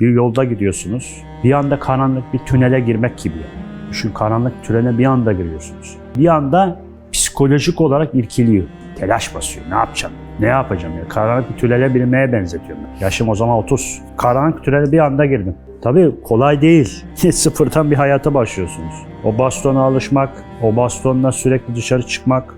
Bir yolda gidiyorsunuz. Bir anda karanlık bir tünele girmek gibi. Düşün karanlık tünele bir anda giriyorsunuz. Bir anda psikolojik olarak irkiliyor. Telaş basıyor. Ne yapacağım? Ne yapacağım ya? Karanlık bir tünele binmeye benzetiyorum ben. Yaşım o zaman 30. Karanlık tünele bir anda girdim. Tabii kolay değil. Sıfırdan bir hayata başlıyorsunuz. O bastona alışmak, o bastonla sürekli dışarı çıkmak,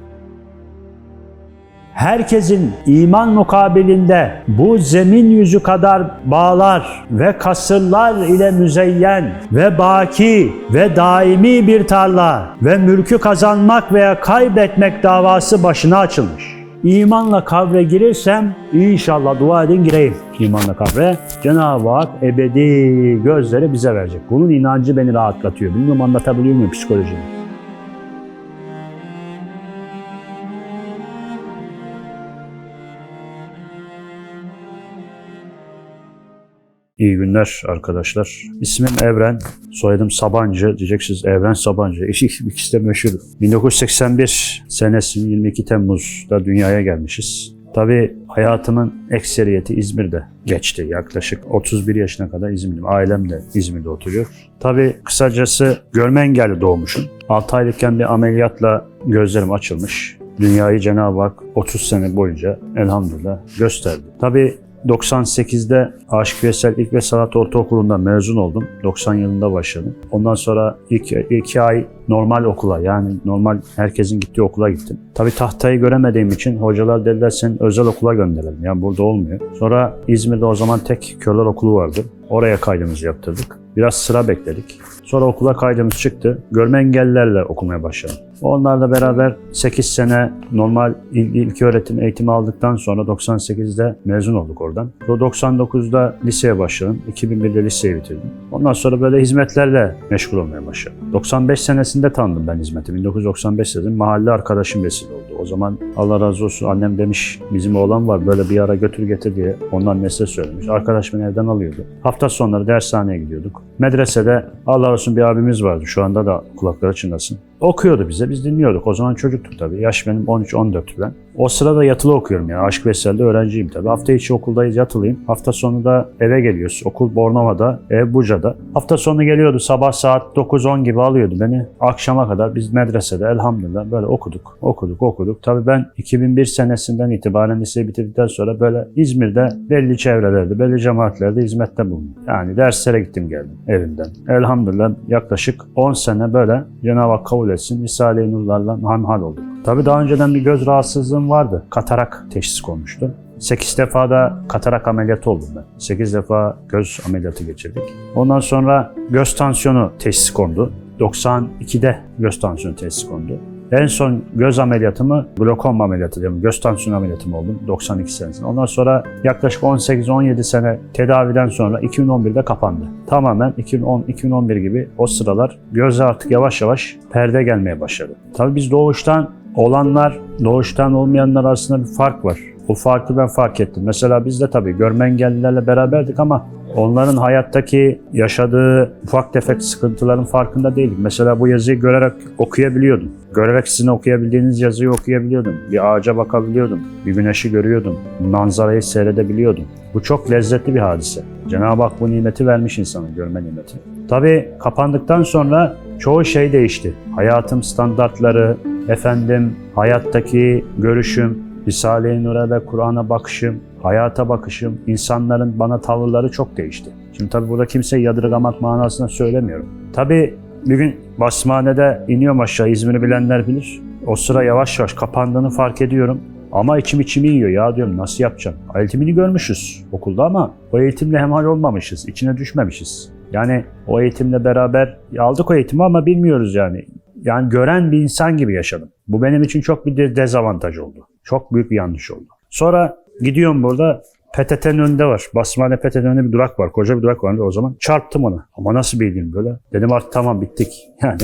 herkesin iman mukabilinde bu zemin yüzü kadar bağlar ve kasırlar ile müzeyyen ve baki ve daimi bir tarla ve mülkü kazanmak veya kaybetmek davası başına açılmış. İmanla kavre girirsem inşallah dua edin gireyim imanla kavre. Cenab-ı Hak ebedi gözleri bize verecek. Bunun inancı beni rahatlatıyor. Bilmiyorum anlatabiliyor muyum psikolojimi? İyi günler arkadaşlar. İsmim Evren, soyadım Sabancı. Diyeceksiniz Evren Sabancı. İkisi de meşhur. 1981 senesi 22 Temmuz'da dünyaya gelmişiz. Tabii hayatımın ekseriyeti İzmir'de geçti. Yaklaşık 31 yaşına kadar İzmir'dim. Ailem de İzmir'de oturuyor. Tabii kısacası görme engelli doğmuşum. 6 aylıkken bir ameliyatla gözlerim açılmış. Dünyayı Cenab-ı Hak 30 sene boyunca elhamdülillah gösterdi. Tabii 98'de Aşık Veysel İlk ve Sanat Ortaokulu'ndan mezun oldum. 90 yılında başladım. Ondan sonra ilk iki ay normal okula yani normal herkesin gittiği okula gittim. Tabii tahtayı göremediğim için hocalar dediler sen özel okula gönderelim. Yani burada olmuyor. Sonra İzmir'de o zaman tek körler okulu vardı. Oraya kaydımızı yaptırdık. Biraz sıra bekledik. Sonra okula kaydımız çıktı. Görme engellilerle okumaya başladım. Onlarla beraber 8 sene normal il, ilk öğretim eğitimi aldıktan sonra 98'de mezun olduk oradan. Sonra 99'da liseye başladım. 2001'de liseyi bitirdim. Ondan sonra böyle hizmetlerle meşgul olmaya başladım. 95 senesinde tanıdım ben hizmeti. 1995 dedim. Mahalle arkadaşım vesile oldu. O zaman Allah razı olsun annem demiş bizim oğlan var böyle bir ara götür getir diye ondan mesaj söylemiş. Arkadaş beni evden alıyordu. Hafta sonları dershaneye gidiyorduk. Medresede Allah olsun bir abimiz vardı. Şu anda da kulakları çınlasın. Okuyordu bize. Biz dinliyorduk. O zaman çocuktuk tabii. Yaş benim 13-14 falan. O sırada yatılı okuyorum ya. Aşk Veysel'de öğrenciyim tabii. Hafta içi okuldayız yatılıyım. Hafta sonu da eve geliyoruz. Okul Bornova'da, ev Buca'da. Hafta sonu geliyordu sabah saat 9-10 gibi alıyordu beni. Akşama kadar biz medresede elhamdülillah böyle okuduk. Okuduk, okuduk. Tabii ben 2001 senesinden itibaren liseyi bitirdikten sonra böyle İzmir'de belli çevrelerde, belli cemaatlerde hizmette bulundum. Yani derslere gittim geldim evimden. Elhamdülillah yaklaşık 10 sene böyle Cenab-ı Hak kabul etsin. Risale-i Nurlarla hamhal olduk. Tabii daha önceden bir göz rahatsızlığım vardı. Katarak teşhis konmuştu. 8 defa da katarak ameliyatı oldum ben. 8 defa göz ameliyatı geçirdik. Ondan sonra göz tansiyonu teşhis kondu. 92'de göz tansiyonu teşhis kondu. En son göz ameliyatımı glokom ameliyatı diyorum. Göz tansiyonu ameliyatım oldum 92 senesinde. Ondan sonra yaklaşık 18-17 sene tedaviden sonra 2011'de kapandı. Tamamen 2010-2011 gibi o sıralar göze artık yavaş yavaş perde gelmeye başladı. Tabii biz doğuştan olanlar, doğuştan olmayanlar arasında bir fark var. O farkı ben fark ettim. Mesela biz de tabii görme engellilerle beraberdik ama onların hayattaki yaşadığı ufak tefek sıkıntıların farkında değildik. Mesela bu yazıyı görerek okuyabiliyordum. Görerek sizin okuyabildiğiniz yazıyı okuyabiliyordum. Bir ağaca bakabiliyordum. Bir güneşi görüyordum. Manzarayı seyredebiliyordum. Bu çok lezzetli bir hadise. Cenab-ı Hak bu nimeti vermiş insana, görme nimeti. Tabii kapandıktan sonra çoğu şey değişti. Hayatım standartları, efendim hayattaki görüşüm, Risale-i Nur'a ve Kur'an'a bakışım, hayata bakışım, insanların bana tavırları çok değişti. Şimdi tabii burada kimseyi yadırgamak manasında söylemiyorum. Tabii bir gün basmanede iniyorum aşağı, İzmir'i bilenler bilir. O sıra yavaş yavaş kapandığını fark ediyorum. Ama içim içimi yiyor ya diyorum nasıl yapacağım? Eğitimini görmüşüz okulda ama o eğitimle hemhal olmamışız, içine düşmemişiz. Yani o eğitimle beraber aldık o eğitimi ama bilmiyoruz yani. Yani gören bir insan gibi yaşadım. Bu benim için çok bir dezavantaj oldu. Çok büyük bir yanlış oldu. Sonra gidiyorum burada PTT'nin önünde var. Basmane PTT'nin önünde bir durak var. Koca bir durak var o zaman. Çarptım ona. Ama nasıl bildiğim böyle. Dedim artık tamam bittik. Yani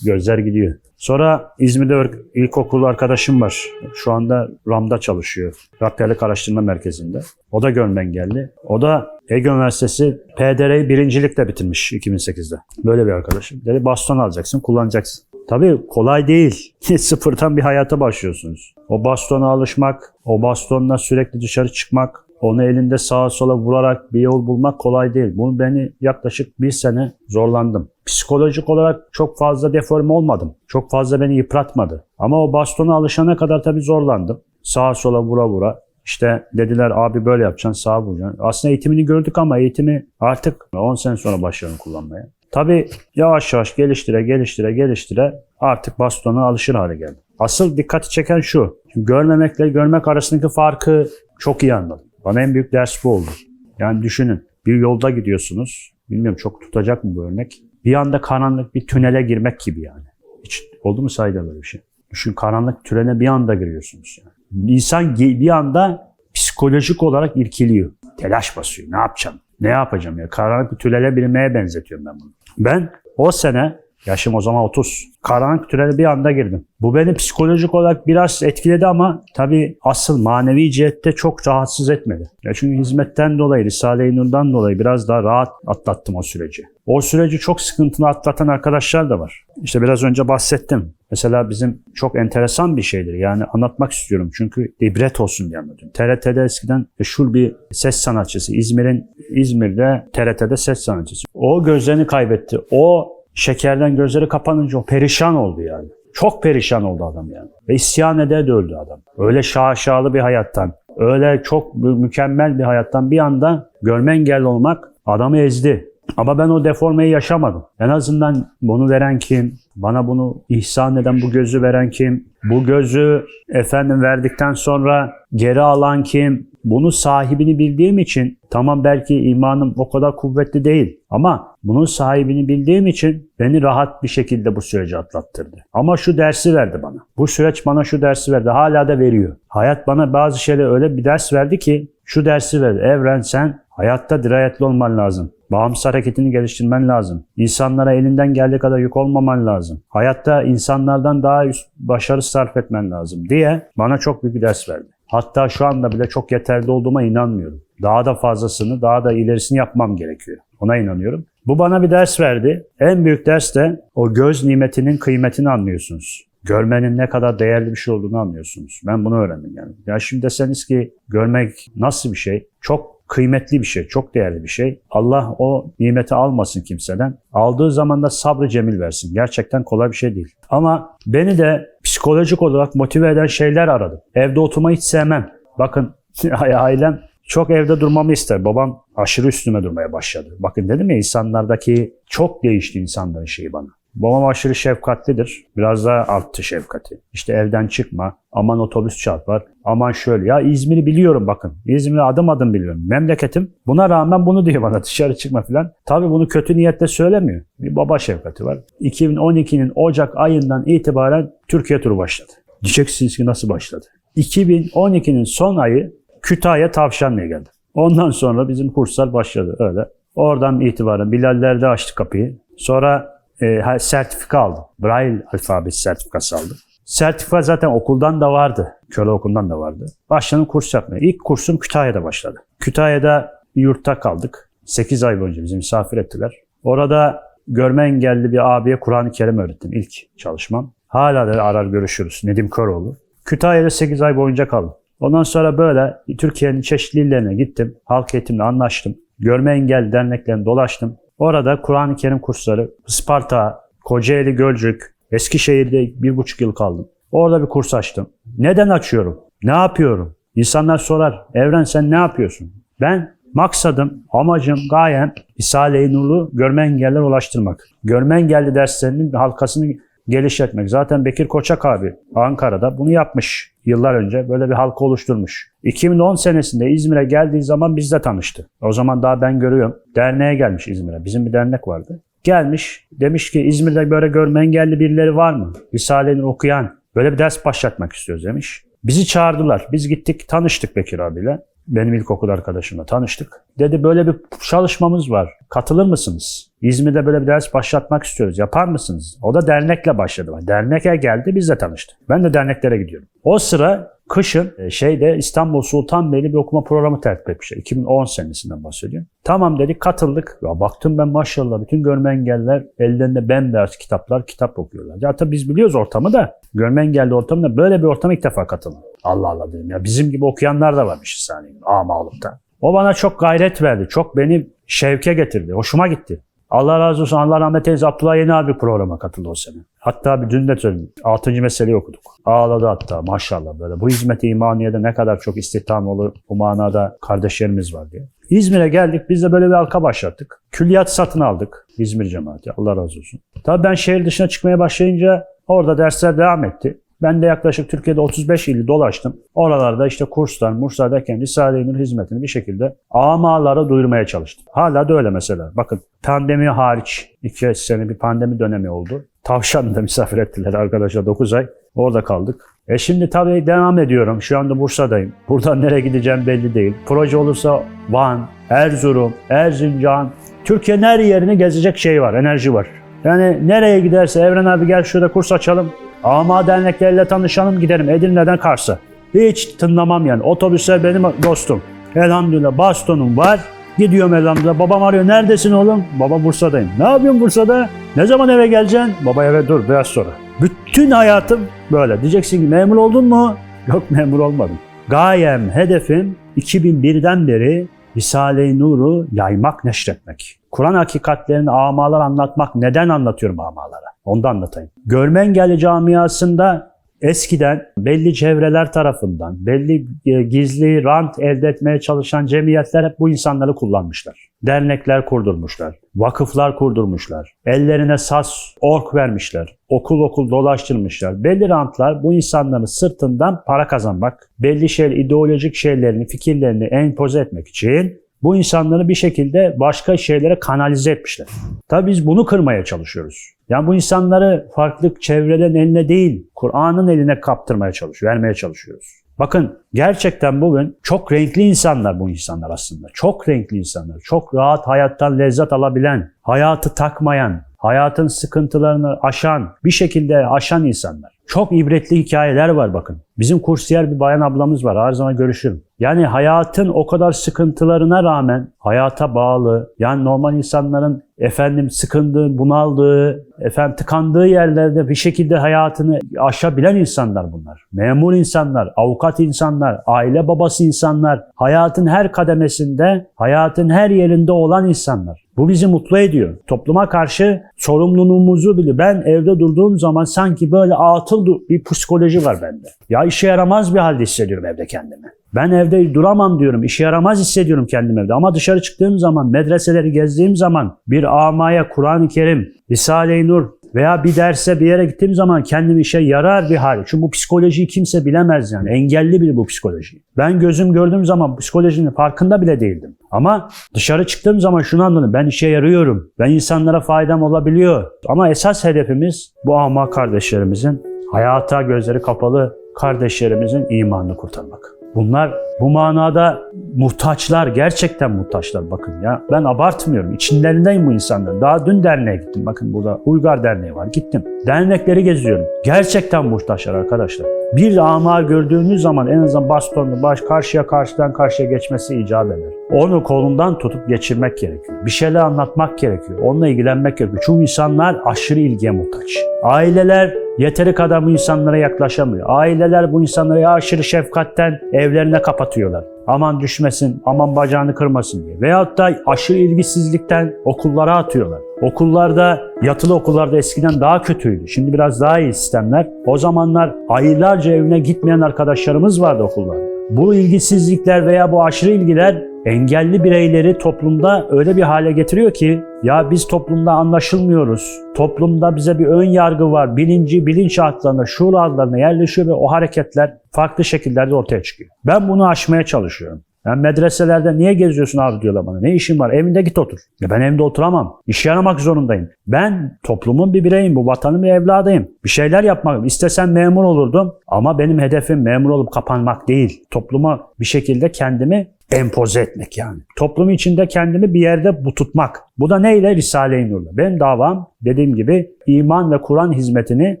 gözler gidiyor. Sonra İzmir'de ör- ilkokul arkadaşım var. Şu anda RAM'da çalışıyor. Rehberlik Araştırma Merkezi'nde. O da görme engelli. O da Ege Üniversitesi PDR'yi birincilikle bitirmiş 2008'de. Böyle bir arkadaşım. Dedi baston alacaksın, kullanacaksın. Tabii kolay değil. Sıfırdan bir hayata başlıyorsunuz. O bastona alışmak, o bastonla sürekli dışarı çıkmak, Onu elinde sağa sola vurarak bir yol bulmak kolay değil. Bunu beni yaklaşık bir sene zorlandım. Psikolojik olarak çok fazla deforme olmadım. Çok fazla beni yıpratmadı. Ama o bastona alışana kadar tabii zorlandım. Sağa sola vura vura. İşte dediler abi böyle yapacaksın sağa vuracaksın. Aslında eğitimini gördük ama eğitimi artık 10 sene sonra başladım kullanmaya. Tabii yavaş yavaş geliştire geliştire geliştire artık bastona alışır hale geldim. Asıl dikkati çeken şu. Görmemekle görmek arasındaki farkı çok iyi anladım. Bana en büyük ders bu oldu. Yani düşünün bir yolda gidiyorsunuz. Bilmiyorum çok tutacak mı bu örnek. Bir anda karanlık bir tünele girmek gibi yani. Hiç oldu mu sayda böyle bir şey? Düşün karanlık tünele bir anda giriyorsunuz. Yani. İnsan bir anda psikolojik olarak irkiliyor. Telaş basıyor. Ne yapacağım? Ne yapacağım ya? Karanlık bir tünele binmeye benzetiyorum ben bunu. Ben o sene Yaşım o zaman 30. Karanlık tünele bir anda girdim. Bu beni psikolojik olarak biraz etkiledi ama tabii asıl manevi cihette çok rahatsız etmedi. Ya çünkü hizmetten dolayı, Risale-i Nur'dan dolayı biraz daha rahat atlattım o süreci. O süreci çok sıkıntılı atlatan arkadaşlar da var. İşte biraz önce bahsettim. Mesela bizim çok enteresan bir şeydir. Yani anlatmak istiyorum çünkü ibret olsun diye anlatıyorum. TRT'de eskiden meşhur bir ses sanatçısı. İzmir'in İzmir'de TRT'de ses sanatçısı. O gözlerini kaybetti. O şekerden gözleri kapanınca o perişan oldu yani. Çok perişan oldu adam yani. Ve isyan ede de öldü adam. Öyle şaşalı bir hayattan, öyle çok mü- mükemmel bir hayattan bir anda görme engelli olmak adamı ezdi. Ama ben o deformeyi yaşamadım. En azından bunu veren kim? Bana bunu ihsan eden bu gözü veren kim? Bu gözü efendim verdikten sonra geri alan kim? Bunu sahibini bildiğim için tamam belki imanım o kadar kuvvetli değil ama bunun sahibini bildiğim için beni rahat bir şekilde bu süreci atlattırdı. Ama şu dersi verdi bana. Bu süreç bana şu dersi verdi. Hala da veriyor. Hayat bana bazı şeyler öyle bir ders verdi ki şu dersi verdi. Evren sen hayatta dirayetli olman lazım. Bağımsız hareketini geliştirmen lazım. İnsanlara elinden geldiği kadar yük olmaman lazım. Hayatta insanlardan daha üst başarı sarf etmen lazım diye bana çok büyük bir ders verdi. Hatta şu anda bile çok yeterli olduğuma inanmıyorum. Daha da fazlasını, daha da ilerisini yapmam gerekiyor. Ona inanıyorum. Bu bana bir ders verdi. En büyük ders de o göz nimetinin kıymetini anlıyorsunuz. Görmenin ne kadar değerli bir şey olduğunu anlıyorsunuz. Ben bunu öğrendim yani. Ya şimdi deseniz ki görmek nasıl bir şey? Çok kıymetli bir şey, çok değerli bir şey. Allah o nimeti almasın kimseden. Aldığı zaman da sabrı cemil versin. Gerçekten kolay bir şey değil. Ama beni de psikolojik olarak motive eden şeyler aradım. Evde oturmayı hiç sevmem. Bakın ailem çok evde durmamı ister. Babam aşırı üstüme durmaya başladı. Bakın dedim ya insanlardaki çok değişti insanların şeyi bana. Babam aşırı şefkatlidir. Biraz daha arttı şefkati. İşte evden çıkma. Aman otobüs çarpar. Aman şöyle. Ya İzmir'i biliyorum bakın. İzmir'i adım adım biliyorum. Memleketim. Buna rağmen bunu diyor bana dışarı çıkma falan. Tabii bunu kötü niyetle söylemiyor. Bir baba şefkati var. 2012'nin Ocak ayından itibaren Türkiye turu başladı. Diyeceksiniz ki nasıl başladı? 2012'nin son ayı Kütahya Tavşanlı'ya geldi. Ondan sonra bizim kurslar başladı öyle. Oradan itibaren Bilaller'de açtı kapıyı. Sonra e, sertifika aldım. Braille alfabesi sertifikası aldım. Sertifika zaten okuldan da vardı. Köle okulundan da vardı. Başladım kurs yapmaya. İlk kursum Kütahya'da başladı. Kütahya'da yurtta kaldık. 8 ay boyunca bizi misafir ettiler. Orada görme engelli bir abiye Kur'an-ı Kerim öğrettim ilk çalışmam. Hala da arar görüşürüz. Nedim Köroğlu. Kütahya'da 8 ay boyunca kaldım. Ondan sonra böyle Türkiye'nin çeşitli illerine gittim. Halk eğitimle anlaştım. Görme engelli derneklerine dolaştım. Orada Kur'an-ı Kerim kursları, Isparta, Kocaeli, Gölcük, Eskişehir'de bir buçuk yıl kaldım. Orada bir kurs açtım. Neden açıyorum? Ne yapıyorum? İnsanlar sorar. Evren sen ne yapıyorsun? Ben maksadım, amacım, gayem Risale-i Nur'u görme engelliler ulaştırmak. Görme engelli derslerinin halkasını geliştirmek. Zaten Bekir Koçak abi Ankara'da bunu yapmış yıllar önce. Böyle bir halka oluşturmuş. 2010 senesinde İzmir'e geldiği zaman bizle tanıştı. O zaman daha ben görüyorum. Derneğe gelmiş İzmir'e. Bizim bir dernek vardı. Gelmiş demiş ki İzmir'de böyle görme engelli birileri var mı? Risale'ni okuyan böyle bir ders başlatmak istiyoruz demiş. Bizi çağırdılar. Biz gittik tanıştık Bekir abiyle. Benim ilkokul arkadaşımla tanıştık. Dedi böyle bir çalışmamız var. Katılır mısınız? İzmir'de böyle bir ders başlatmak istiyoruz. Yapar mısınız? O da dernekle başladı. Derneke geldi bizle tanıştı. Ben de derneklere gidiyorum. O sıra kışın e, şeyde İstanbul Sultanbeyli bir okuma programı tertip etmişler. 2010 senesinden bahsediyorum. Tamam dedik katıldık. Ya baktım ben maşallah bütün görme engelliler ellerinde bembeyaz kitaplar kitap okuyorlar. Ya tabii biz biliyoruz ortamı da görme engelli ortamında böyle bir ortama ilk defa katıldım. Allah Allah dedim ya bizim gibi okuyanlar da varmış saniye. Ama olup da. O bana çok gayret verdi. Çok beni şevke getirdi. Hoşuma gitti. Allah razı olsun. Allah rahmet eylesin. Abdullah Yeni abi programa katıldı o sene. Hatta bir dün de söyledim. Altıncı meseleyi okuduk. Ağladı hatta maşallah böyle. Bu hizmeti imaniyede ne kadar çok istihdam olur bu manada kardeşlerimiz var diye. İzmir'e geldik. Biz de böyle bir halka başlattık. Külliyat satın aldık. İzmir cemaati. Allah razı olsun. Tabii ben şehir dışına çıkmaya başlayınca orada dersler devam etti. Ben de yaklaşık Türkiye'de 35 ili dolaştım. Oralarda işte kurslar, murslar derken Risale-i Nur hizmetini bir şekilde amalara duyurmaya çalıştım. Hala da öyle mesela. Bakın pandemi hariç 2 sene bir pandemi dönemi oldu. Tavşan'da misafir ettiler arkadaşlar 9 ay. Orada kaldık. E şimdi tabii devam ediyorum. Şu anda Bursa'dayım. Buradan nereye gideceğim belli değil. Proje olursa Van, Erzurum, Erzincan, Türkiye'nin her yerini gezecek şey var, enerji var. Yani nereye giderse Evren abi gel şurada kurs açalım. Ama dernekleriyle tanışalım giderim Edirne'den Kars'a. Hiç tınlamam yani. Otobüsler benim dostum. Elhamdülillah bastonum var. Gidiyorum elhamdülillah. Babam arıyor. Neredesin oğlum? Baba Bursa'dayım. Ne yapıyorsun Bursa'da? Ne zaman eve geleceksin? Baba eve dur biraz sonra. Bütün hayatım böyle. Diyeceksin ki memur oldun mu? Yok memur olmadım. Gayem, hedefim 2001'den beri Risale-i Nur'u yaymak, neşretmek. Kur'an hakikatlerini amalar anlatmak. Neden anlatıyorum amalara? Onu da anlatayım. Görme engelli camiasında eskiden belli çevreler tarafından, belli e, gizli rant elde etmeye çalışan cemiyetler hep bu insanları kullanmışlar. Dernekler kurdurmuşlar, vakıflar kurdurmuşlar, ellerine sas, ork vermişler, okul okul dolaştırmışlar. Belli rantlar bu insanların sırtından para kazanmak, belli şey, ideolojik şeylerini, fikirlerini empoze etmek için bu insanları bir şekilde başka şeylere kanalize etmişler. Tabii biz bunu kırmaya çalışıyoruz. Yani bu insanları farklı çevrelerin eline değil, Kur'an'ın eline kaptırmaya çalışıyor, vermeye çalışıyoruz. Bakın gerçekten bugün çok renkli insanlar bu insanlar aslında. Çok renkli insanlar. Çok rahat hayattan lezzet alabilen, hayatı takmayan, hayatın sıkıntılarını aşan, bir şekilde aşan insanlar. Çok ibretli hikayeler var bakın. Bizim kursiyer bir bayan ablamız var. Her zaman görüşürüm. Yani hayatın o kadar sıkıntılarına rağmen hayata bağlı, yani normal insanların efendim sıkındığı, bunaldığı, efendim tıkandığı yerlerde bir şekilde hayatını aşabilen insanlar bunlar. Memur insanlar, avukat insanlar, aile babası insanlar, hayatın her kademesinde, hayatın her yerinde olan insanlar. Bu bizi mutlu ediyor. Topluma karşı sorumluluğumuzu bile ben evde durduğum zaman sanki böyle atıl bir psikoloji var bende. Ya işe yaramaz bir halde hissediyorum evde kendimi. Ben evde duramam diyorum. işe yaramaz hissediyorum kendimi evde. Ama dışarı çıktığım zaman, medreseleri gezdiğim zaman bir amaya, Kur'an-ı Kerim, Risale-i Nur veya bir derse bir yere gittiğim zaman kendimi işe yarar bir hal. Çünkü bu psikolojiyi kimse bilemez yani. Engelli bir bu psikoloji. Ben gözüm gördüğüm zaman psikolojinin farkında bile değildim. Ama dışarı çıktığım zaman şunu anladım. Ben işe yarıyorum. Ben insanlara faydam olabiliyor. Ama esas hedefimiz bu ama kardeşlerimizin hayata gözleri kapalı kardeşlerimizin imanını kurtarmak. Bunlar bu manada muhtaçlar, gerçekten muhtaçlar bakın ya. Ben abartmıyorum. İçinlerindeyim bu insanların. Daha dün derneğe gittim. Bakın burada Uygar Derneği var. Gittim. Dernekleri geziyorum. Gerçekten muhtaçlar arkadaşlar. Bir ama gördüğünüz zaman en azından bastonlu baş karşıya karşıdan karşıya geçmesi icap eder. Onu kolundan tutup geçirmek gerekiyor. Bir şeyler anlatmak gerekiyor. Onunla ilgilenmek gerekiyor. Çünkü insanlar aşırı ilgiye muhtaç. Aileler yeteri kadar bu insanlara yaklaşamıyor. Aileler bu insanları aşırı şefkatten evlerine kapatıyorlar. Aman düşmesin, aman bacağını kırmasın diye. Veyahut da aşırı ilgisizlikten okullara atıyorlar. Okullarda, yatılı okullarda eskiden daha kötüydü. Şimdi biraz daha iyi sistemler. O zamanlar aylarca evine gitmeyen arkadaşlarımız vardı okullarda. Bu ilgisizlikler veya bu aşırı ilgiler engelli bireyleri toplumda öyle bir hale getiriyor ki ya biz toplumda anlaşılmıyoruz. Toplumda bize bir ön yargı var. Bilinci, bilinç altlarına, şuur altlarına yerleşiyor ve o hareketler farklı şekillerde ortaya çıkıyor. Ben bunu aşmaya çalışıyorum. Yani medreselerde niye geziyorsun abi diyorlar bana. Ne işin var? Evinde git otur. Ya ben evde oturamam. İş yaramak zorundayım. Ben toplumun bir bireyim. Bu vatanın bir evladıyım. Bir şeyler yapmak. İstesem memur olurdum. Ama benim hedefim memur olup kapanmak değil. Topluma bir şekilde kendimi empoze etmek yani. Toplum içinde kendimi bir yerde bu tutmak. Bu da neyle? Risale-i Nur'la. Benim davam dediğim gibi iman ve Kur'an hizmetini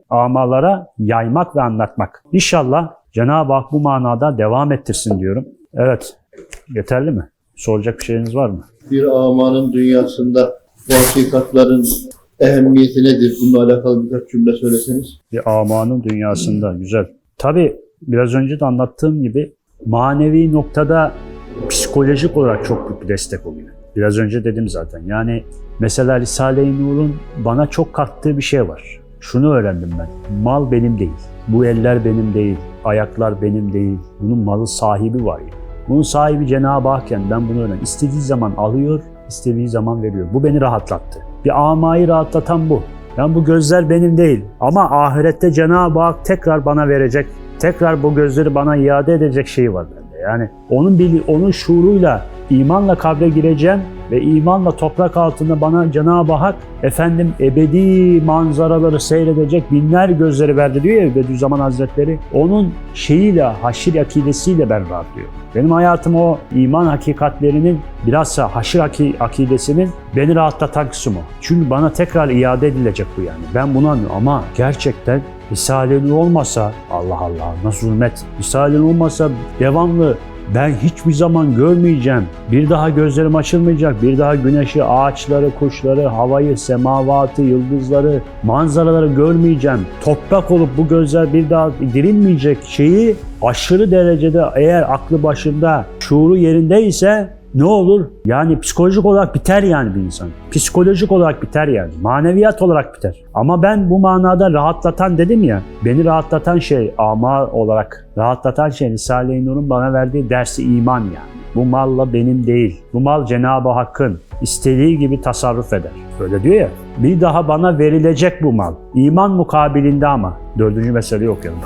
amalara yaymak ve anlatmak. İnşallah Cenab-ı Hak bu manada devam ettirsin diyorum. Evet, yeterli mi? Soracak bir şeyiniz var mı? Bir amanın dünyasında bu hakikatların ehemmiyeti nedir? Bununla alakalı birkaç cümle söyleseniz. Bir amanın dünyasında. Güzel. Tabii biraz önce de anlattığım gibi manevi noktada psikolojik olarak çok büyük bir destek oluyor. Biraz önce dedim zaten. Yani mesela Risale-i Nur'un bana çok kattığı bir şey var. Şunu öğrendim ben. Mal benim değil. Bu eller benim değil. Ayaklar benim değil. Bunun malı sahibi var ya. Bunun sahibi Cenab-ı Hak'ken ben bunu öğrendim. İstediği zaman alıyor, istediği zaman veriyor. Bu beni rahatlattı. Bir amayı rahatlatan bu. Yani bu gözler benim değil. Ama ahirette Cenab-ı Hak tekrar bana verecek, tekrar bu gözleri bana iade edecek şeyi var. Yani onun bili, onun şuuruyla imanla kabre gireceğim ve imanla toprak altında bana Cenab-ı Hak efendim ebedi manzaraları seyredecek binler gözleri verdi diyor ya Bediüzzaman Hazretleri. Onun şeyiyle, haşir akidesiyle ben rahatlıyorum. Benim hayatım o iman hakikatlerinin bilhassa haşir aki- akidesinin beni rahatlatan kısmı. Çünkü bana tekrar iade edilecek bu yani. Ben bunu anlıyorum ama gerçekten Risale-i olmasa Allah Allah nasıl zulmet. Risale-i olmasa devamlı ben hiçbir zaman görmeyeceğim. Bir daha gözlerim açılmayacak. Bir daha güneşi, ağaçları, kuşları, havayı, semavatı, yıldızları, manzaraları görmeyeceğim. Toprak olup bu gözler bir daha dirilmeyecek şeyi aşırı derecede eğer aklı başında, şuuru yerindeyse ne olur? Yani psikolojik olarak biter yani bir insan. Psikolojik olarak biter yani. Maneviyat olarak biter. Ama ben bu manada rahatlatan dedim ya. Beni rahatlatan şey ama olarak rahatlatan şey Risale-i Nur'un bana verdiği dersi iman yani. Bu malla benim değil. Bu mal Cenab-ı Hakk'ın istediği gibi tasarruf eder. Öyle diyor ya. Bir daha bana verilecek bu mal. İman mukabilinde ama. Dördüncü mesele yok yani.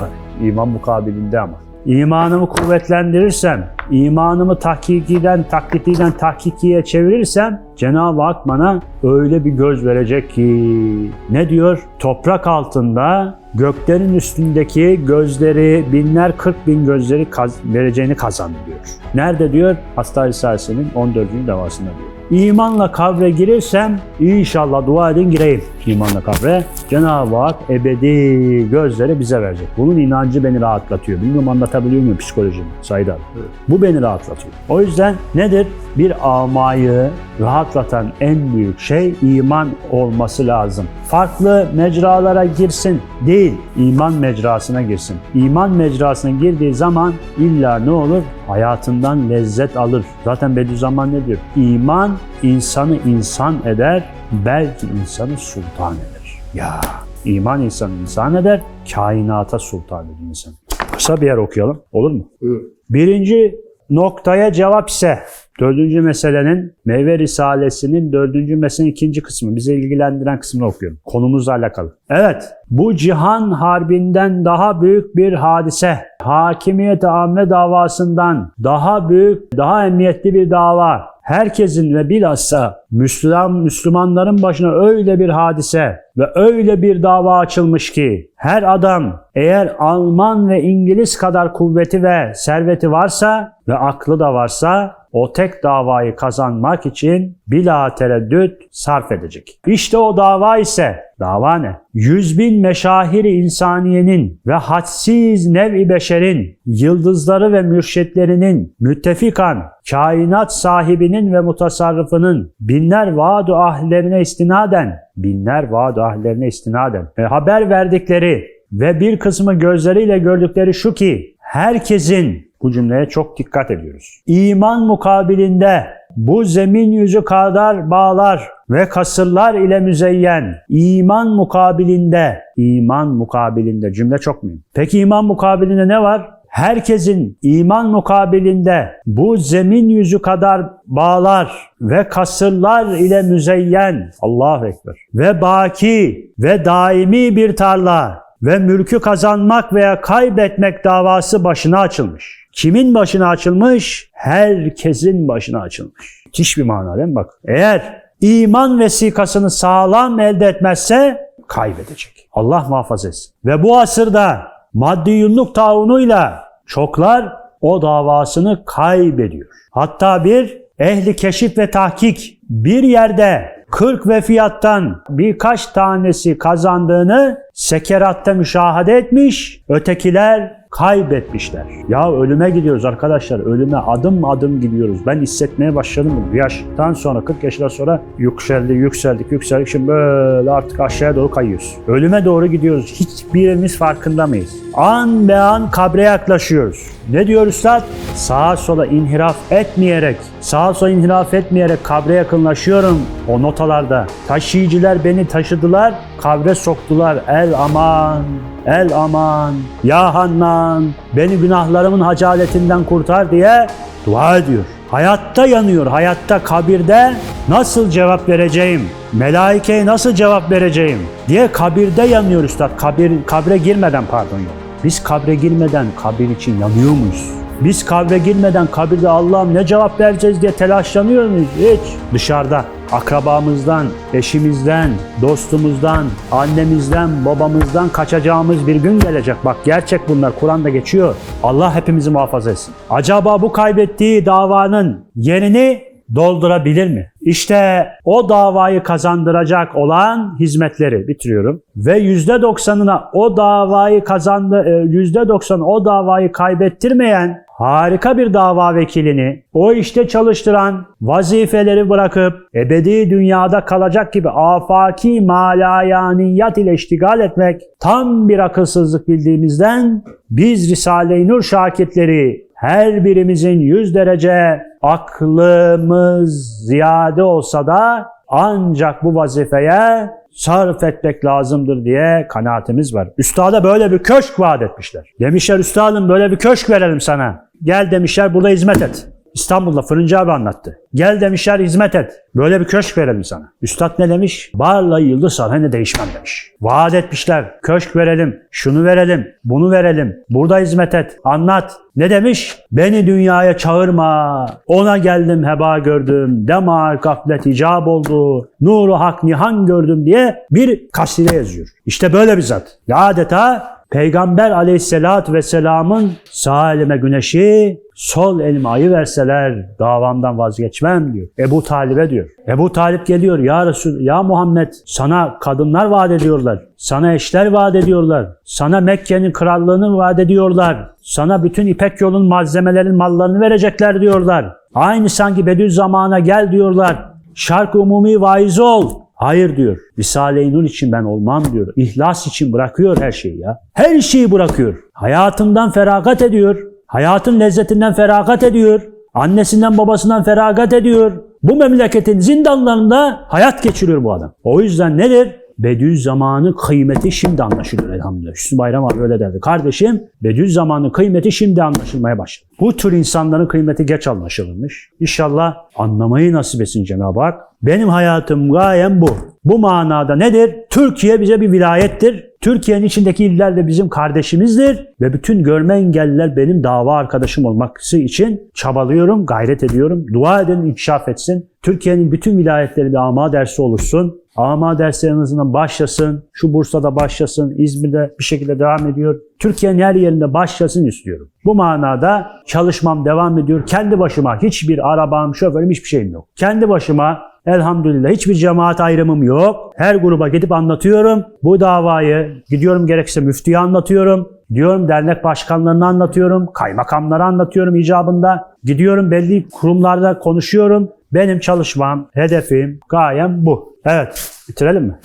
İman mukabilinde ama. İmanımı kuvvetlendirirsem, imanımı tahkikiden, taklitiden tahkikiye çevirirsem Cenab-ı Hak bana öyle bir göz verecek ki ne diyor? Toprak altında göklerin üstündeki gözleri binler kırk bin gözleri kaz- vereceğini kazandı diyor. Nerede diyor? Hasta Risalesi'nin 14. davasında diyor. İmanla kabre girirsem inşallah dua edin gireyim imanla kabre. Cenab-ı Hak ebedi gözleri bize verecek. Bunun inancı beni rahatlatıyor. Bilmiyorum anlatabiliyor muyum psikolojimi Said abi? Bu beni rahatlatıyor. O yüzden nedir? Bir amayı rahatlatan en büyük şey iman olması lazım. Farklı mecralara girsin değil, iman mecrasına girsin. İman mecrasına girdiği zaman illa ne olur? Hayatından lezzet alır. Zaten Bediüzzaman ne diyor? İman insanı insan eder, belki insanı sultan eder. Ya iman insanı insan eder, kainata sultan eder insan. Kısa bir yer okuyalım. Olur mu? Buyur. Birinci noktaya cevap ise dördüncü meselenin Meyve Risalesi'nin dördüncü meselenin ikinci kısmı. Bizi ilgilendiren kısmını okuyorum. Konumuzla alakalı. Evet, bu cihan harbinden daha büyük bir hadise. Hakimiyet amme davasından daha büyük, daha emniyetli bir dava. Herkesin ve bilhassa Müslüman Müslümanların başına öyle bir hadise ve öyle bir dava açılmış ki her adam eğer Alman ve İngiliz kadar kuvveti ve serveti varsa ve aklı da varsa o tek davayı kazanmak için bila tereddüt sarf edecek. İşte o dava ise dava ne? Yüz bin meşahiri insaniyenin ve hadsiz nev-i beşerin, yıldızları ve mürşitlerinin müttefikan, kainat sahibinin ve mutasarrıfının binler vaad-ı ahlerine istinaden, binler vaad-ı ahlerine istinaden e, haber verdikleri ve bir kısmı gözleriyle gördükleri şu ki herkesin bu cümleye çok dikkat ediyoruz. İman mukabilinde bu zemin yüzü kadar bağlar ve kasırlar ile müzeyyen iman mukabilinde iman mukabilinde cümle çok mühim. Peki iman mukabilinde ne var? Herkesin iman mukabilinde bu zemin yüzü kadar bağlar ve kasırlar ile müzeyyen Allahu Ekber ve baki ve daimi bir tarla ve mülkü kazanmak veya kaybetmek davası başına açılmış. Kimin başına açılmış? Herkesin başına açılmış. Müthiş bir mana değil mi? Bak. Eğer iman vesikasını sağlam elde etmezse kaybedecek. Allah muhafaza etsin. Ve bu asırda maddi yunluk taunuyla çoklar o davasını kaybediyor. Hatta bir ehli keşif ve tahkik bir yerde 40 ve fiyattan birkaç tanesi kazandığını sekeratta müşahede etmiş. Ötekiler kaybetmişler. Ya ölüme gidiyoruz arkadaşlar. Ölüme adım adım gidiyoruz. Ben hissetmeye başladım bunu. Yaştan sonra 40 yaşından sonra yükseldik, yükseldik, yükseldik. Şimdi böyle artık aşağıya doğru kayıyoruz. Ölüme doğru gidiyoruz. Hiçbirimiz farkında mıyız? An be an kabre yaklaşıyoruz. Ne diyor Üstad? Sağa sola inhiraf etmeyerek, sağa sola inhiraf etmeyerek kabre yakınlaşıyorum o notalarda. Taşıyıcılar beni taşıdılar, kabre soktular. El aman, el aman, ya Hannan, beni günahlarımın hacaletinden kurtar diye dua ediyor. Hayatta yanıyor, hayatta kabirde nasıl cevap vereceğim? Melaikeye nasıl cevap vereceğim? diye kabirde yanıyor üstad. Kabir, kabre girmeden pardon yok. Biz kabre girmeden kabir için yanıyor muyuz? Biz kabre girmeden kabirde Allah'ım ne cevap vereceğiz diye telaşlanıyor muyuz? Hiç. Dışarıda akrabamızdan, eşimizden, dostumuzdan, annemizden, babamızdan kaçacağımız bir gün gelecek. Bak gerçek bunlar Kur'an'da geçiyor. Allah hepimizi muhafaza etsin. Acaba bu kaybettiği davanın yerini doldurabilir mi? İşte o davayı kazandıracak olan hizmetleri bitiriyorum. Ve %90'ına o davayı kazandı, e, %90 o davayı kaybettirmeyen harika bir dava vekilini o işte çalıştıran vazifeleri bırakıp ebedi dünyada kalacak gibi afaki malayaniyat ile iştigal etmek tam bir akılsızlık bildiğimizden biz Risale-i Nur şakirtleri her birimizin 100 derece aklımız ziyade olsa da ancak bu vazifeye sarf etmek lazımdır diye kanaatimiz var. Üstada böyle bir köşk vaat etmişler. Demişler üstadım böyle bir köşk verelim sana. Gel demişler burada hizmet et. İstanbul'da Fırıncı abi anlattı. Gel demişler hizmet et. Böyle bir köşk verelim sana. Üstad ne demiş? Barla yıldız sarayına değişmem demiş. Vaat etmişler. Köşk verelim, şunu verelim, bunu verelim. Burada hizmet et, anlat. Ne demiş? Beni dünyaya çağırma. Ona geldim heba gördüm. Demar gaflet icap oldu. Nuru hak nihan gördüm diye bir kaside yazıyor. İşte böyle bir zat. Ya adeta Peygamber aleyhissalatü vesselamın sağ elime güneşi, sol elime ayı verseler davamdan vazgeçmem diyor. Ebu Talib'e diyor. Ebu Talip geliyor ya Resul, ya Muhammed sana kadınlar vaat ediyorlar. Sana eşler vaat ediyorlar. Sana Mekke'nin krallığını vaat ediyorlar. Sana bütün İpek yolun malzemelerin mallarını verecekler diyorlar. Aynı sanki Bediüzzaman'a gel diyorlar. Şark umumi vaiz ol. Hayır diyor. Risale-i Nur için ben olmam diyor. İhlas için bırakıyor her şeyi ya. Her şeyi bırakıyor. Hayatından feragat ediyor. Hayatın lezzetinden feragat ediyor. Annesinden babasından feragat ediyor. Bu memleketin zindanlarında hayat geçiriyor bu adam. O yüzden nedir? Bediüzzaman'ın kıymeti şimdi anlaşılıyor elhamdülillah. Hüsnü Bayram abi öyle derdi. Kardeşim Bediüzzaman'ın kıymeti şimdi anlaşılmaya başladı. Bu tür insanların kıymeti geç anlaşılmış. İnşallah anlamayı nasip etsin Cenab-ı Hak. Benim hayatım gayem bu. Bu manada nedir? Türkiye bize bir vilayettir. Türkiye'nin içindeki iller de bizim kardeşimizdir ve bütün görme engelliler benim dava arkadaşım olması için çabalıyorum, gayret ediyorum. Dua edin, inkişaf etsin. Türkiye'nin bütün vilayetleri bir ama dersi oluşsun. Ama dersleri başlasın. Şu Bursa'da başlasın, İzmir'de bir şekilde devam ediyor. Türkiye'nin her yerinde başlasın istiyorum. Bu manada çalışmam devam ediyor. Kendi başıma hiçbir arabam, şoförüm hiçbir şeyim yok. Kendi başıma Elhamdülillah hiçbir cemaat ayrımım yok. Her gruba gidip anlatıyorum. Bu davayı gidiyorum gerekirse müftüye anlatıyorum. Diyorum dernek başkanlarına anlatıyorum. Kaymakamlara anlatıyorum icabında. Gidiyorum belli kurumlarda konuşuyorum. Benim çalışmam, hedefim, gayem bu. Evet, bitirelim mi?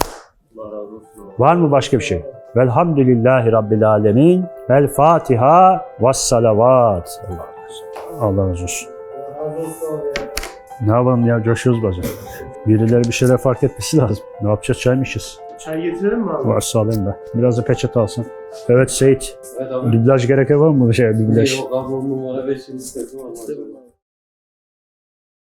Var mı başka bir şey? Velhamdülillahi Rabbil Alemin. Vel Fatiha ve salavat. Allah, razı olsun. Ne yapalım ya coşuyoruz bazen. Birileri bir şeyler fark etmesi lazım. Ne yapacağız çay mı içeceğiz? Çay getirelim mi abi? Varsa alayım ben. Biraz da peçete alsın. Evet Seyit. Evet abi. Dublaj gerek var mı bu şey? Dublaj. Yok abi on numara 5 yıldız takım var.